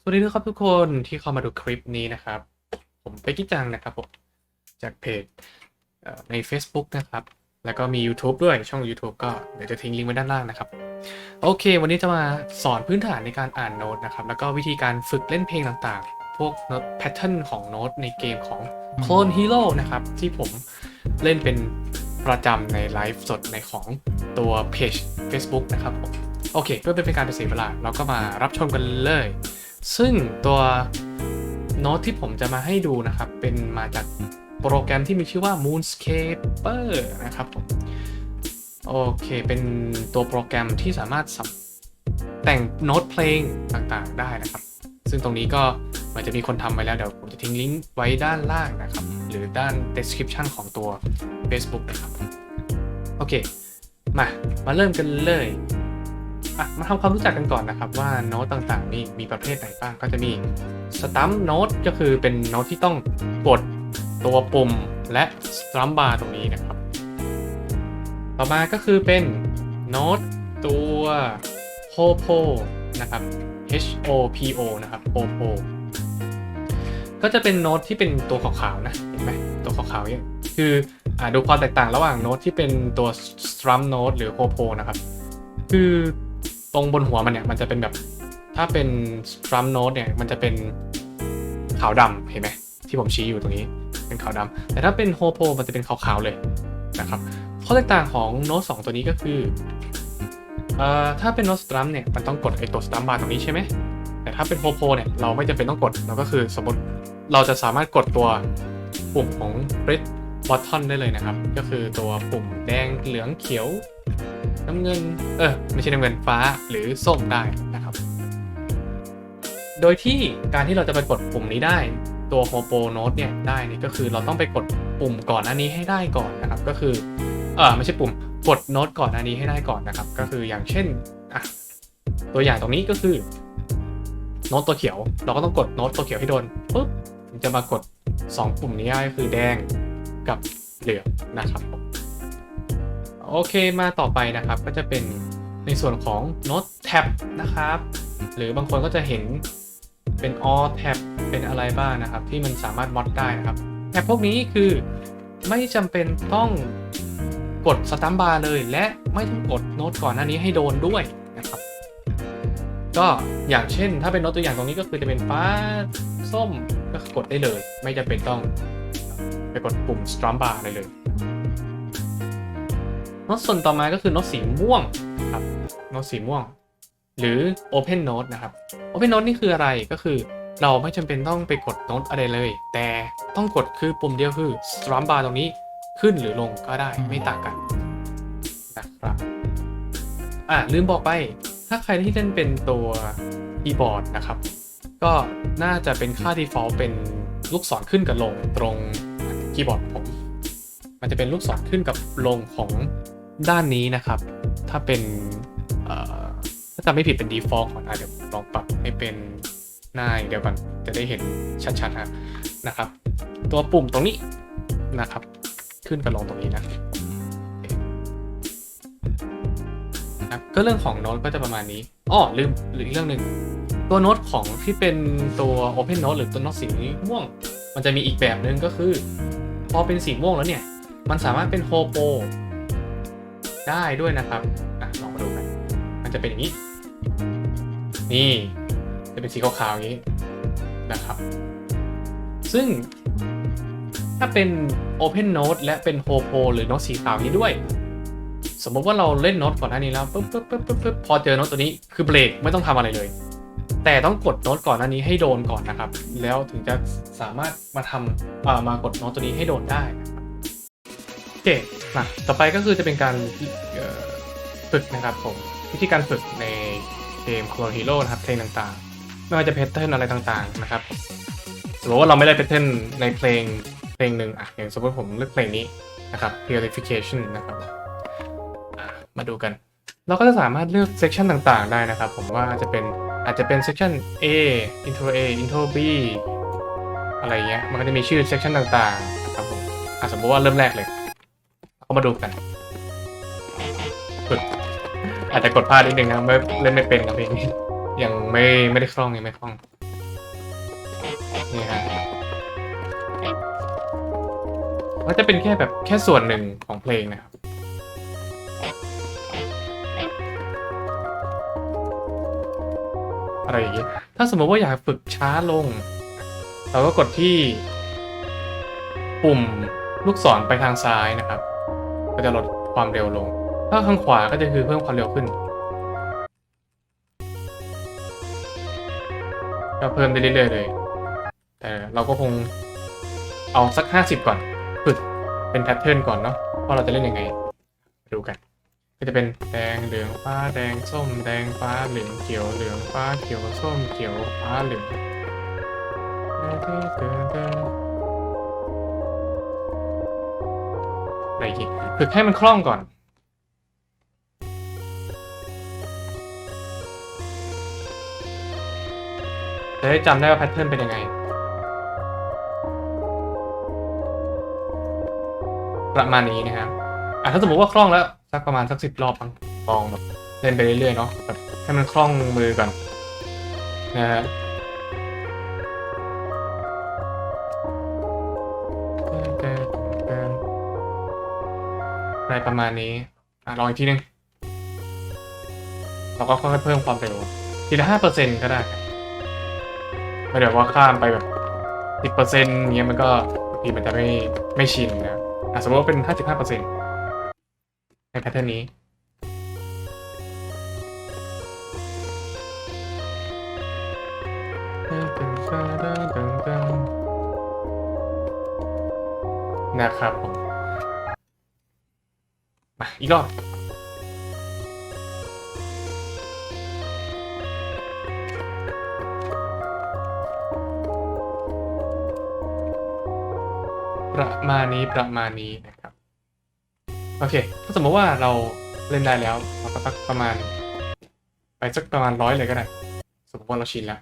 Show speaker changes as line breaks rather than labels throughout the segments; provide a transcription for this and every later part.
สวัสดีด้วยครับทุกคนที่เข้ามาดูคลิปนี้นะครับ ผมไปกกี้จังนะครับผมจากเพจใน Facebook นะครับ แล้วก็มี YouTube ด้วยช่อง YouTube ก็เดี๋ยวจะทิ้งลิงก์ไว้ด้านล่างนะครับ โอเค วันนี้จะมาสอนพื้นฐานในการอ่านโน้ตนะครับ แล้วก็วิธีการฝึกเล่นเพลงต่างๆ พวกโน้ตแพทเทิร์นของโน้ตในเกมของ Clone Hero นะครับ ที่ผมเล่นเป็นประจำในไลฟ์สดในของตัวเพจ Facebook นะครับผมโอเคเพื่อเป็นการเสียเวลา เราก็มารับชมกันเลย ซึ่งตัวโน้ตที่ผมจะมาให้ดูนะครับ เป็นมาจากโปรแกรมที่มีชื่อว่า Moonscaper นะครับผมโอเค เป็นตัวโปรแกรมที่สามารถสับแต่งโน้ตเพลงต่างๆได้นะครับ ซึ่งตรงนี้ก็มันจะมีคนทำไว้แล้ว เดี๋ยวผมจะทิ้งลิงก์ไว้ด้านล่างนะครับ หรือด้าน description ของตัว Facebook นะครับ โอเค มา มาเริ่มกันเลย อะมาทำความรู้จักกันก่อนนะครับว่าโน้ตต่างๆนี่มีประเภทไหนบ้างก็จะมีสตัมโน้ตก็คือเป็นโน้ตที่ต้องกดตัวปุ่มและสตัมบาร์ตรงนี้นะครับ ต่อมาก็คือเป็นโน้ตตัวโ o โ o นะครับ H O P O นะครับโ o โ o ก็จะเป็นโน้ตที่เป็นตัวขาวๆนะเห็นไหมตัวขาวๆเนี่ยคืออ่าดูความแตกต่างระหว่างโน้ตที่เป็นตัว strum note หรือ o p o นะครับ คือ ตรงบนหัวมันเนี่ยมันจะเป็นแบบถ้าเป็น strum note เนี่ยมันจะเป็นขาวดำเห็นไหมที่ผมชี้อยู่ตรงนี้เป็นขาวดำแต่ถ้าเป็น h o p o มันจะเป็นขาวๆเลยนะครับข้อแตกต่างของโน้ตสองตัวนี้ก็คืออถ้าเป็นโน้ต strum เนี่ยมันต้องกดไอตัว strum bar ตรงนี้ใช่ไหมแต่ถ้าเป็น h o p o เนี่ยเราไม่จำเป็นต้องกดเราก็คือสมมติเราจะสามารถกดตัวปุ่มของ red button ได้เลยนะครับ ก็คือตัวปุ่มแดงเหลืองเขียว น้ำเงิน เออ ไม่ใช่น้ำเงินฟ้าหรือส้มได้นะครับ โดยที่การที่เราจะไปกดปุ่มนี้ได้ ตัว h o p o Note เนี่ยได้นี่ก็คือเราต้องไปกดปุ่มก่อนอันนี้ให้ได้ก่อนนะครับ ก็คือ เออไม่ใช่ปุ่มกดโน้ตก่อนอันนี้ให้ได้ก่อนนะครับ ก็คืออย่างเช่นอะตัวอย่างตรงนี้ก็คือโน้ตตัวเขียว เราก็ต้องกดโน้ตตัวเขียวให้โดนปุ๊บจะมากด 2 ปุ่มนี้ได้ก็คือแดงกับเหลืองนะครับ โอเคมาต่อไปนะครับก็จะเป็นในส่วนของ Note Tab นะครับ หรือบางคนก็จะเห็นเป็น All Tab เป็นอะไรบ้างนะครับ ที่มันสามารถมอดได้นะครับแท็บพวกนี้คือไม่จำเป็นต้องกดสตัมบาร์เลย และไม่ต้องกดโน้ตก่อนหน้านี้ให้โดนด้วยนะครับ ก็อย่างเช่น ถ้าเป็นโน้ตตัวอย่างตรงนี้ก็คือจะเป็นฟ้าส้มก็กดได้เลย ไม่จำเป็นต้องไปกดปุ่ม strum bar อะไรเลย โน้ตส่วนต่อมาก็คือโน้ตสีม่วงครับโน้ตสีม่วง หรือ Open Note นะครับ Open Note นี่คืออะไรก็คือเราไม่จำเป็นต้องไปกดโน้ตอะไรเลย แต่ต้องกดคือปุ่มเดียวคือ strum bar ตรงนี้ขึ้นหรือลงก็ได้ไม่ต่างกันนะครับอะลืมบอกไป ถ้าใครที่เล่นเป็นตัวคีย์บอร์ดนะครับ ก็น่าจะเป็นค่า default เป็นลูกศรขึ้นกับลงตรงคีย์บอร์ดผม มันจะเป็นลูกศรขึ้นกับลงของ ด้านนี้นะครับ ถ้าเป็นถ้าจำไม่ผิดเป็น default ก่อนอะเดี๋ยวลองปรับให้เป็นหน้ายเดียวกันจะได้เห็นชัดๆนะนะครับ ตัวปุ่มตรงนี้นะครับ ขึ้นกับลงตรงนี้นะนะครับก็เรื่องของโน้ตก็จะประมาณนี้อ้อลืมหรืออีกเรื่องหนึ่งตัวโน้ตของที่เป็นตัว Open Note หรือตัวโน้ตสีม่วง มันจะมีอีกแบบหนึ่งก็คือ พอเป็นสีม่วงแล้วเนี่ย มันสามารถเป็นโฮโป ได้ด้วยนะครับอะลองมาดูกันมันจะเป็นอย่างนี้ นี่ จะเป็นสีขาวๆอย่างนี้นะครับ ซึ่งถ้าเป็น Open Note และเป็นโฮโปหรือโน้ตสีขาวนี้ด้วย สมมติว่าเราเล่นโน้ตก่อนหน้านี้แล้วปุ๊บปุ๊บปุ๊บปุ๊บปุ๊บพอเจอโน้ตตัวนี้คือเบรกไม่ต้องทำอะไรเลย แต่ต้องกดโน้ตก่อนหน้านี้ให้โดนก่อนนะครับ แล้วถึงจะสามารถมาทำมากดโน้ตตัวนี้ให้โดนได้นะครับโอเค มาต่อไปก็คือจะเป็นการฝึกนะครับผม วิธีการฝึกในเกม Clone Hero นะครับเพลงต่างๆ ไม่ว่าจะเพ t เทิร์นอะไรต่างๆนะครับสมมติว่าเราไม่ได้เพ t เทิร์นในเพลงเพลงหนึ่งอะอย่างสมมติผมเลือกเพลงนี้นะครับ Purification นะครับมาดูกัน เราก็จะสามารถเลือกเซ c ชันต่างๆ ได้นะครับ ผมว่าจะเป็นอาจจะเป็นเซ c ชัน A intro A intro B อะไรเงี้ยมันก็จะมีชื่อเซ c ชันต่างๆนะครับผมอะสมมติว่าเริ่มแรกเลย ก็มาดูกันกอาจจะกดพลาดนิดนึงนะไม่เล่นไม่เป็นครับเพลงนี้ยังไม่ไม่ได้คล่องยังไม่คล่อง นี่ฮะก็จะเป็นแค่แบบแค่ส่วนหนึ่งของเพลงนะครับอะไรอย่างงี้ถ้าสมมติว่าอยากฝึกช้าลง เราก็กดที่ปุ่มลูกศรไปทางซ้ายนะครับ ก็จะลดความเร็วลง ถ้าข้างขวาก็จะคือเพิ่มความเร็วขึ้น ก็เพิ่มได้เรื่อยๆเลย แต่เราก็คงเอาสัก 50 ก่อนฝึกเป็นแพทเทิร์นก่อนเนาะว่าเราจะเล่นยังไงดูกัน ก็จะเป็นแดงเหลืองฟ้าแดงส้ม แดงฟ้าเหลืองเขียวเหลืองฟ้าเขียวส้มเขียวฟ้าเหลือง อะไรอีกฝึกให้มันคล่องก่อน จะได้จำได้ว่าแพทเทิร์นเป็นยังไง ประมาณนี้นะครับอะถ้าสมมติว่าคล่องแล้ว สักประมาณสักสิบรอบมั้งลองแบบเล่นไปเรื่อยๆเนาะแบบให้มันคล่องมือก่อนนะฮะ อะไรประมาณนี้อะลองอีกทีหนึงเราก็ค่อยๆเพิ่มความเร็วทีละห้าเปอร์เซ็นต์ก็ได้ ไม่เดี๋ยวว่าข้ามไปแบบสิบเปอร์เซ็นต์เงี้ยมันก็บางทีมันจะไม่ไม่ชินนะอะสมมติว่าเป็นห้าสิบห้าเปอร์เซ็นต์ในแพทเทิร์นนี้นะครับผม อีกรอบประมาณนี้ประมาณนี้นะครับ โอเค ถ้าสมมติว่าเราเล่นได้แล้วเราก็สักประมาณ ไปสักประมาณร้อยเลยก็ได้ สมมติว่าเราชินแล้ว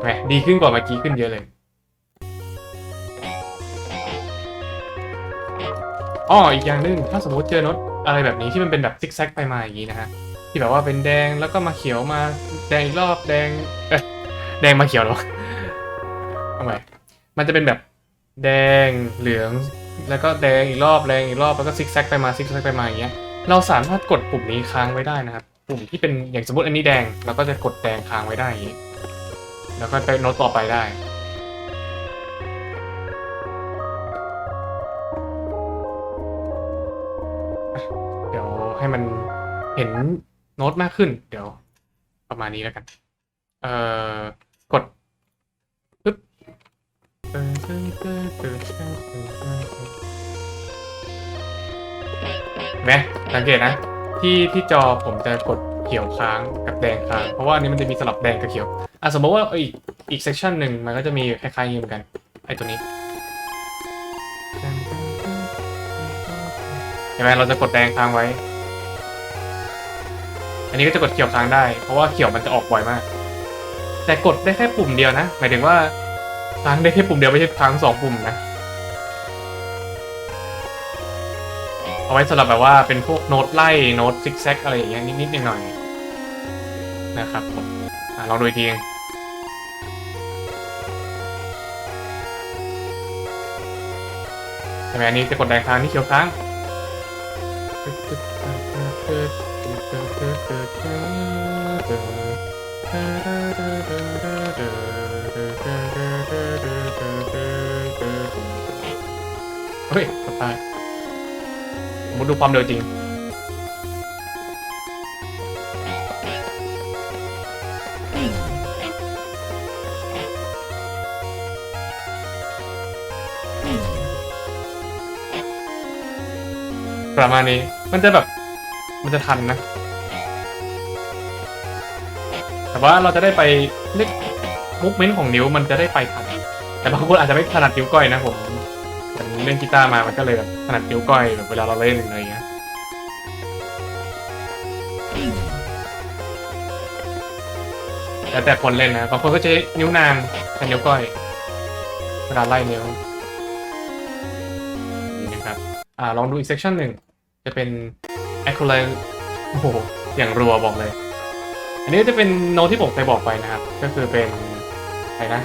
แหมดีขึ้นกว่าเมื่อกี้ขึ้นเยอะเลย อ้ออีกอย่างหนึ่งถ้าสมมติเจอโน้ตอะไรแบบนี้ที่มันเป็นแบบซิกแซกไปมาอย่างนี้นะฮะที่แบบว่าเป็นแดงแล้วก็มาเขียวมาแดงอีกรอบแดงเอ้ยแดงมาเขียวหรอทำไมมันจะเป็นแบบแดงเหลือง แล้วก็แดงอีกรอบแดงอีกรอบแล้วก็ซิกแซกไปมาซิกแซกไปมาอย่างเงี้ยเราสามารถกดปุ่มนี้ค้างไว้ได้นะครับปุ่มที่เป็นอย่างสมมติอันนี้แดงเราก็จะกดแดงค้างไว้ได้อย่างนี้แล้วก็ไปโน้ตต่อไปได้ เดี๋ยวให้มันเห็นโน้ตมากขึ้น เดี๋ยว ประมาณนี้แล้วกัน เอ่อกดปึ๊บเห็นไหมสังเกตนะ ที่ที่จอผมจะกดเขียวค้างกับแดงค้าง เพราะว่าอันนี้มันจะมีสลับแดงกับเขียวอะสมมติว่าอีกอีกเซกชันหนึ่งมันก็จะมีคล้ายๆอย่างนี้เหมือนกันไอตัวนี้ เห็นไหมเราจะกดแดงค้างไว้ อันนี้ก็จะกดเขียวค้างได้ เพราะว่าเขียวมันจะออกบ่อยมาก แต่กดได้แค่ปุ่มเดียวนะ หมายถึงว่าค้างได้แค่ปุ่มเดียวไม่ใช่ค้างสองปุ่มนะเอาไว้สำหรับแบบว่าเป็นพวกโน้ตไล่โน้ตซิกแซกอะไรอย่างเงี้ยนิดๆหน่อยๆนะครับผมอะลองดูอีกทีงใช่ไหมอันนี้จะกดแดงค้างนี่เขียวค้าง เฮ้ยได้ผมดูความเร็วจริง ประมาณนี้ มันจะแบบ มันจะทันนะ แต่ว่าเราจะได้ไปเล็กมูฟเมนต์ของนิ้วมันจะได้ไปทัน แต่บางคนอาจจะไม่ถนัดนิ้วก้อยนะผมเล่นกีตาร์มามันก็เลยแบบถนัดนิ้วก้อยแบบเวลาเราเล่นอะไรอย่างเงี้ยแล้วแต่คนเล่นนะ บางคนก็ใช้นิ้วนางแทนนิ้วก้อยเวลาไล่นิ้วนี่นะครับ อ่าลองดูอีกเซกชันหนึ่งจะเป็น แอคโคไลโอ้โห อย่างรัวบอกเลย อันนี้จะเป็นโน้ตที่ผมเคยบอกไปนะครับ ก็คือเป็นอะไรนะ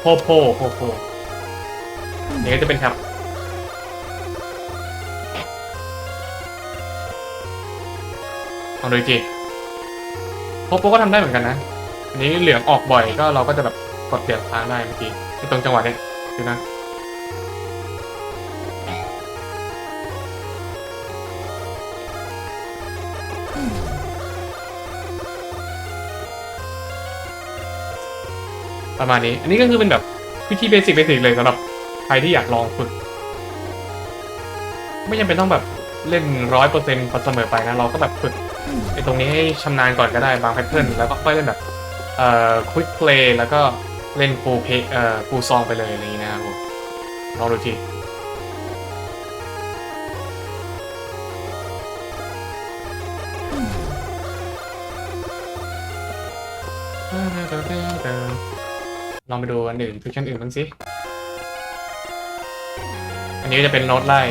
โพโพโพโพนนี้ก็จะเป็นครับลองดูอีโพโพก็ทำได้เหมือนกันนะ อันนี้เหลืองออกบ่อยก็เราก็จะแบบกดเปลี่ยนทางได้เมื่อกี้ตรงจังหวะเนี้ยดูนะ ประมาณนี้ อันนี้ก็คือเป็นแบบวิธีเบสิกเบสิกเลยสำหรับใครที่อยากลองฝึก ไม่จำเป็นต้องแบบเล่นร้อยเปอร์เซ็นต์เสมอไปนะ เราก็แบบฝึกไอ้ตรงนี้ให้ชำนาญก่อนก็ได้บางแพทเทิร์นแล้วก็ค่อยเล่นแบบเอ่อควิกเพลย์แล้วก็เล่นฟูลเพเอ่อฟูลซองไปเลยอะไรอย่างนี้นะครับผมลองดูที ลองไปดูอันอื่นฟิกชันอื่นบ้างสิ อันนี้ก็จะเป็นโน้ตไล่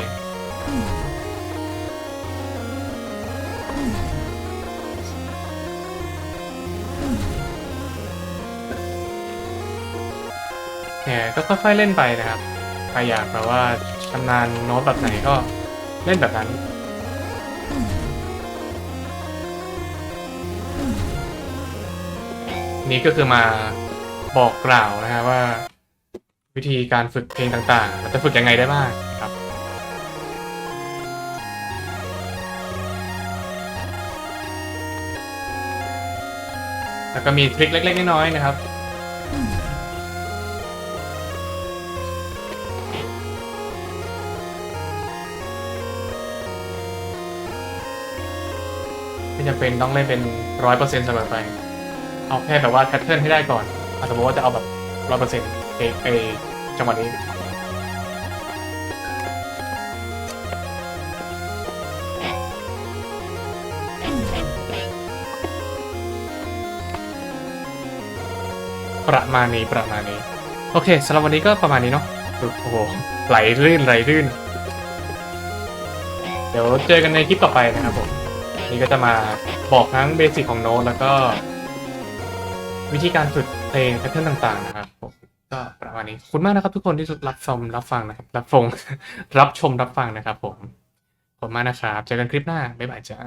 เนี่ยก็ค่อยๆเล่นไปนะครับ ใครอยากแบบว่าชำนาญโน้ตแบบไหนก็เล่นแบบนั้นนี่ก็คือมา บอกกล่าวนะฮะว่า วิธีการฝึกเพลงต่างๆเราจะฝึกยังไงได้บ้างครับ แล้วก็มีทริคเล็กๆน้อยๆนะครับไม่จำเป็นต้องเล่นเป็นร้อยเปอร์เซ็นต์เสมอไป เอาแค่แบบว่าแพทเทิร์นให้ได้ก่อน อาจจะบอกว่าจะเอาแบบร้อยเปอร์เซ็นต์เอเอจังหวะนี้ประมาณนี้ประมาณนี้ โอเคสำหรับวันนี้ก็ประมาณนี้เนาะโอ้โหไหลรื่นไหลรื่น เดี๋ยวเจอกันในคลิปต่อไปนะครับผมนี่ก็จะมาบอกทั้งเบสิกของโน้ตแล้วก็ วิธีการฝึก เพลงแพทเทิร์นต่างๆนะครับผมก็ประมาณนี้ขอบคุณมากนะครับ ทุกคนที่รับชมรับฟังนะครับ รับฟงรับชมรับฟังนะครับ ผมขอบคุณมากนะครับเจอกันคลิปหน้าบ๊ายบายจ้า